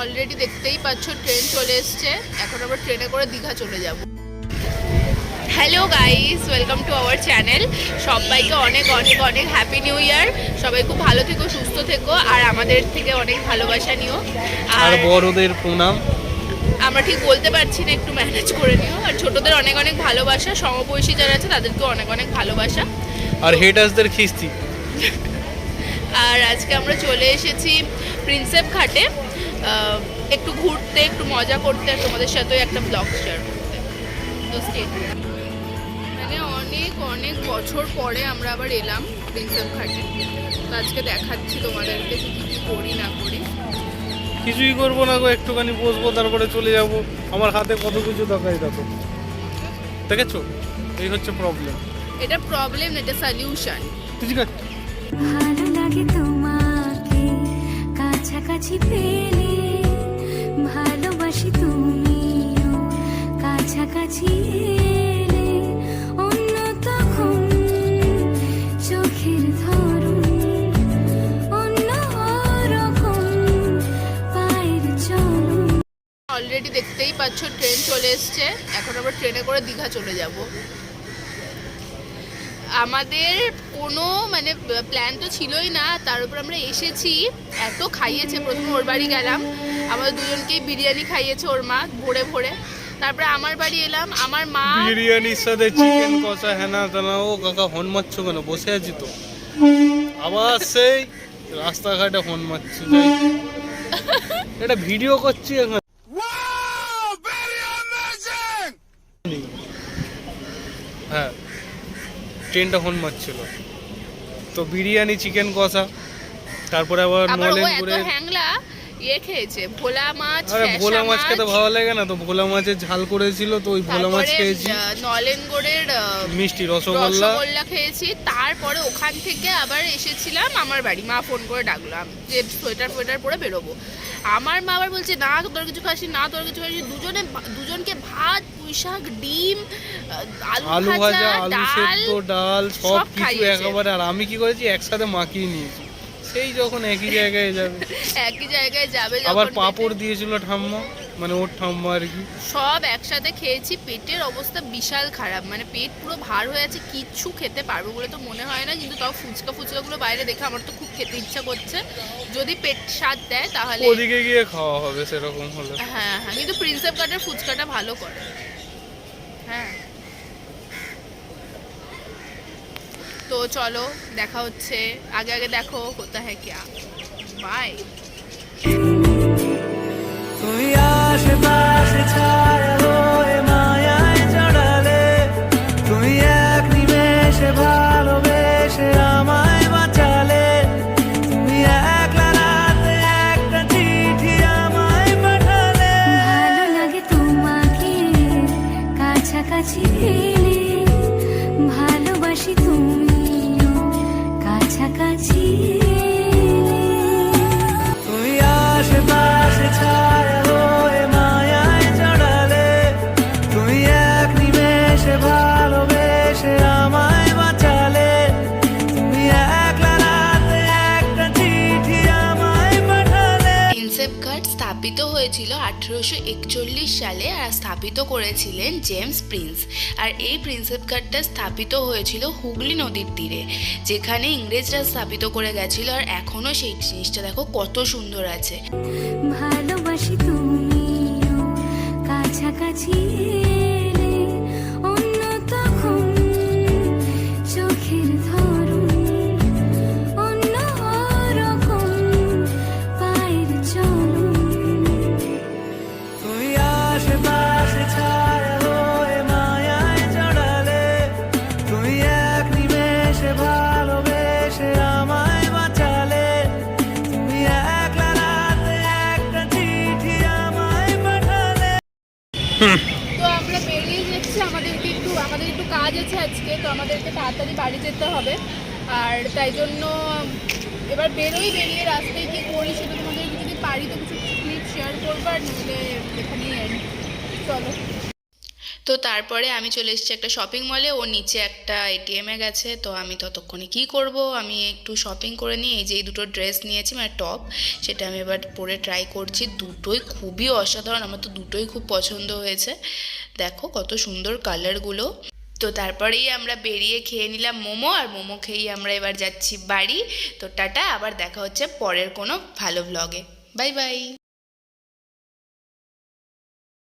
Already দেখতেই পাচ্ছ train চলে এসছে। এখন আমরা ট্রেনে করে দীঘা চলে যাব। Hello guys welcome to our channel সবাইকে অনেক অনেক অনেক হ্যাপি নিউ ইয়ার সবাই খুব ভালো থেকো সুস্থ থেকো আর আমাদের থেকে অনেক ভালোবাসা নিও। আর বড়দের প্রণাম। আমরা ঠিক বলতে পারছি না একটু ম্যানেজ করে নিও। আর ছোটদের অনেক অনেক ভালোবাসা সমবয়সী যারা আছে তাদেরকে অনেক অনেক ভালোবাসা। আর হেটার্সদের খিস্তি। আর আজকে আমরা চলে এসেছি প্রিন্সেপ ঘাটে। একটু ঘুরতে একটু মজা করতে আর তোমাদের সাথেও একটা ব্লগ শেয়ার করতে। তো tuned. মানে অনেক অনেক বছর পরে আমরা আবার এলাম প্রিন্সেপ ঘাটে। তো আজকে দেখাচ্ছি তোমাদেরকে যে কী কী করি না করি। কিছুই করব না গো একটুখানি বসবো তারপরে চলে যাব। আমার হাতে কত কিছু দেখাই দেখো। দেখেছ? এই হচ্ছে প্রবলেম এটা প্রবলেম এটা সলিউশন ঠিক আছে। ভালো লাগে তোমাকে কাছাকাছি পেলে অলরেডি দেখতেই পাচ্ছ ট্রেন চলে এসছে। এখন আমরা ট্রেনে করে দীঘা চলে যাব। আমাদের কোনো মানে প্ল্যান তো ছিলই না। তার উপর আমরা এসেছি। এত খাইয়েছে, প্রথমে ওর বাড়ি গেলাম। আমাদের দুজনকেই বিরিয়ানি খাইয়েছে ওর মা, ভোরে ভোরে। তারপরে আমার বাড়ি এলাম আমার মা বিরিয়ানির সাথে চিকেন কষা হেনা তেনা ও কাকা হন মারছ কেন? বসে আছি তো। আবার সেই রাস্তাঘাটে হন মারছি এটা ভিডিও করছি এখন। হ্যাঁ ট্রেনটা হন মারছিল। তো বিরিয়ানি চিকেন কষা তারপরে আবার নলেনপুরে হ্যাংলা ইয়ে খেয়েছে ভোলা মাছ আরে ভোলা মাছ খেতে ভালো লাগে না তো? ভোলা মাছের ঝাল করেছিল তো ওই ভোলা মাছ খেয়েছি। নলেনগড়ের মিষ্টি রসগোল্লা। রসগোল্লা খেয়েছি। তারপরে ওখান থেকে আবার এসেছিলাম আমার বাড়ি। মা ফোন করে ডাকলাম যে সোয়েটার ফোয়েটার পরে বেরোবো। আমার মা আবার বলছে না তোর কিছু খাসি না তোর কিছু খাসি। দুজনে দুজনকে ভাত পুঁই শাক ডিম আলু ভাজা আলু ডাল সেদ্ধ ডাল সব সব কিছু একেবারে। আর আমি কি করেছি একসাথে মাখিয়ে নিয়েছি। সেই যখন একই জায়গায় যাবে। একই জায়গায় যাবে আবার পাপড় দিয়েছিল ঠাম্মা মানে ওর ঠাম্মা আর কি। সব একসাথে খেয়েছি পেটের অবস্থা বিশাল খারাপ মানে পেট পুরো ভার হয়ে আছে কিচ্ছু খেতে পারব বলে তো মনে হয় না কিন্তু তাও ফুচকা ফুচকাগুলো বাইরে দেখে আমার তো খুব খেতে ইচ্ছা করছে। যদি পেট স্বাদ দেয় তাহলে ওদিকে গিয়ে খাওয়া হবে সেরকম হলে। হ্যাঁ হ্যাঁ কিন্তু প্রিন্সেপ কাটের ফুচকাটা ভালো করে। হ্যাঁ। তো চলো দেখা হচ্ছে। আগে আগে দেখো হোতা হ্যাঁ क्या বাই তুমি আশেপাশে ছায়া হয়ে মায়ায় জড়ালে তুমি এক নিমেষে ভালোবেসে আমায় বাঁচালে তুমি একলা রাতে একটা চিঠি আমায় পাঠালে। ভালো লাগে তোমাকে কাছাকাছি হয়েছিল আঠেরোশো একচল্লিশ সালে আর স্থাপিত করেছিলেন জেমস প্রিন্স। আর এই প্রিন্সেপ ঘাটটা স্থাপিত হয়েছিল হুগলি নদীর তীরে, যেখানে ইংরেজরা স্থাপিত করে গেছিল। আর এখনও সেই জিনিসটা দেখো কত সুন্দর আছে। ভালোবাসি তুমি, কাছাকাছি আশেপাশে ছায়া হয়ে মায়ায় জড়ালে তুমি এক নিমেষে ভালোবেসে আমায় বাঁচালে। তুমি একলা একটা চিঠি আমায় পাঠালে। তো আমরা বেরিয়ে যাচ্ছি আমাদেরকে একটু আমাদের একটু কাজ আছে আজকে, তো আমাদেরকে তাড়াতাড়ি বাড়ি যেতে হবে। আর তাই জন্য এবার বেরোই, বেরিয়ে রাস্তায় কি করি সেটা তোমাদের যদি পারি তো কিছু ক্লিপ শেয়ার করব আর নইলে। চলো তো তারপরে আমি চলে এসেছি একটা শপিং মলে ও নিচে একটা এটিএমে গেছে, তো আমি ততক্ষণে কি করব? আমি একটু শপিং করে নিই এই যে এই দুটো ড্রেস নিয়েছি মানে টপ সেটা আমি এবার পরে ট্রাই করছি। দুটোই খুবই অসাধারণ, আমার তো দুটোই খুব পছন্দ হয়েছে। দেখো কত সুন্দর কালারগুলো তো তারপরেই আমরা বেরিয়ে খেয়ে নিলাম মোমো, আর মোমো খেয়েই আমরা এবার যাচ্ছি বাড়ি। তো টাটা, আবার দেখা হচ্ছে পরের কোনো ভালো ব্লগে বাই বাই